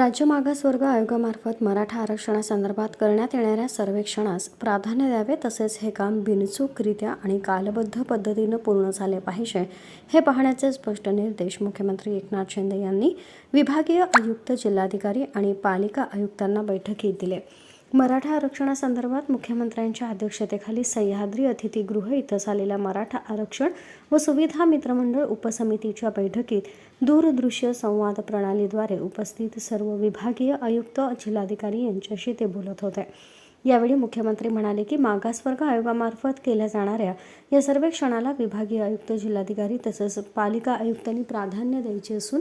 राज्य मागासवर्ग आयोगामार्फत मराठा आरक्षणासंदर्भात करण्यात येणाऱ्या सर्वेक्षणास प्राधान्य द्यावे तसेच हे काम बिनचूकरित्या आणि कालबद्ध पद्धतीनं पूर्ण झाले पाहिजे हे पाहण्याचे स्पष्ट निर्देश मुख्यमंत्री एकनाथ शिंदे यांनी विभागीय आयुक्त जिल्हाधिकारी आणि पालिका आयुक्तांना बैठकीत दिले. मराठा आरक्षणासंदर्भात मुख्यमंत्र्यांच्या अध्यक्षतेखाली सह्याद्री अतिथीगृह इथं झालेल्या मराठा आरक्षण व सुविधा मित्रमंडळ उपसमितीच्या बैठकीत दूरदृश्य संवाद प्रणालीद्वारे उपस्थित सर्व विभागीय आयुक्त जिल्हाधिकारी यांच्याशी ते बोलत होते. यावेळी मुख्यमंत्री म्हणाले की मागासवर्ग आयोगामार्फत केल्या जाणाऱ्या या सर्वेक्षणाला विभागीय आयुक्त जिल्हाधिकारी तसंच पालिका आयुक्तांनी प्राधान्य द्यायचे असून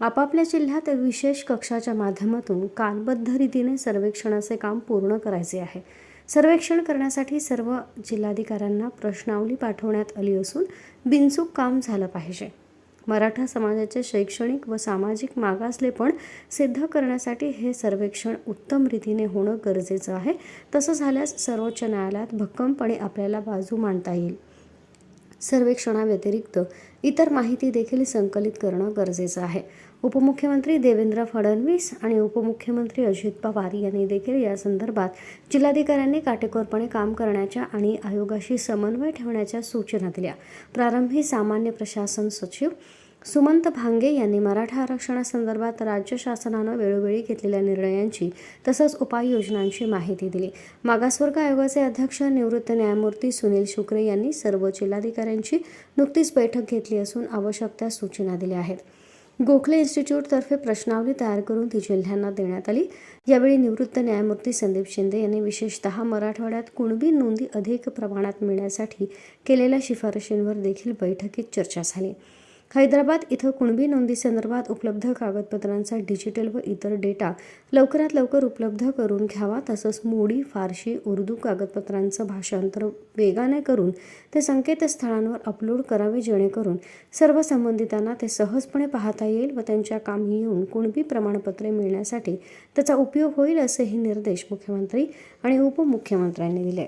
आपापल्या जिल्ह्यात विशेष कक्षाच्या माध्यमातून कालबद्ध रीतीने सर्वेक्षणाचे काम पूर्ण करायचे आहे. सर्वेक्षण करण्यासाठी सर्व जिल्हाधिकाऱ्यांना प्रश्नावली पाठवण्यात आली असून बिनचूक काम झालं पाहिजे. मराठा समाजाचे शैक्षणिक व सामाजिक मागासलेपण सिद्ध करण्यासाठी हे सर्वेक्षण उत्तम रीतीने होणं गरजेचं आहे. तसं झाल्यास सर्वोच्च न्यायालयात भक्कमपणे आपल्याला बाजू मांडता येईल. सर्वेक्षणाव्यतिरिक्त इतर माहिती देखील संकलित करणं गरजेचं आहे. उपमुख्यमंत्री देवेंद्र फडणवीस आणि उपमुख्यमंत्री अजित पवार यांनी देखील या संदर्भात जिल्हाधिकाऱ्यांनी काटेकोरपणे काम करण्याच्या आणि आयोगाशी समन्वय ठेवण्याच्या सूचना दिल्या. प्रारंभी सामान्य प्रशासन सचिव सुमंत भांगे यांनी मराठा आरक्षणासंदर्भात राज्य शासनानं वेळोवेळी घेतलेल्या निर्णयांची तसंच उपाययोजनांची माहिती दिली. मागासवर्ग आयोगाचे अध्यक्ष निवृत्त न्यायमूर्ती सुनील शुक्रे यांनी सर्व जिल्हाधिकाऱ्यांची नुकतीच बैठक घेतली असून आवश्यक त्या सूचना दिल्या आहेत. गोखले इन्स्टिट्यूटतर्फे प्रश्नावली तयार करून ती जिल्ह्यांना देण्यात आली. यावेळी निवृत्त न्यायमूर्ती संदीप शिंदे यांनी विशेषतः मराठवाड्यात कुणबी नोंदी अधिक प्रमाणात मिळण्यासाठी केलेल्या शिफारशींवर देखील बैठकीत चर्चा झाली. हैदराबाद इथं कुणबी नोंदीसंदर्भात उपलब्ध कागदपत्रांचा डिजिटल व इतर डेटा लवकरात लवकर उपलब्ध करून घ्यावा तसंच मोडी फारशी उर्दू कागदपत्रांचं भाषांतर वेगाने करून ते संकेतस्थळांवर अपलोड करावे जेणेकरून सर्व संबंधितांना ते सहजपणे पाहता येईल व त्यांच्या कामी येऊन कुणबी प्रमाणपत्रे मिळण्यासाठी त्याचा उपयोग होईल असेही निर्देश मुख्यमंत्री आणि उपमुख्यमंत्र्यांनी दिले.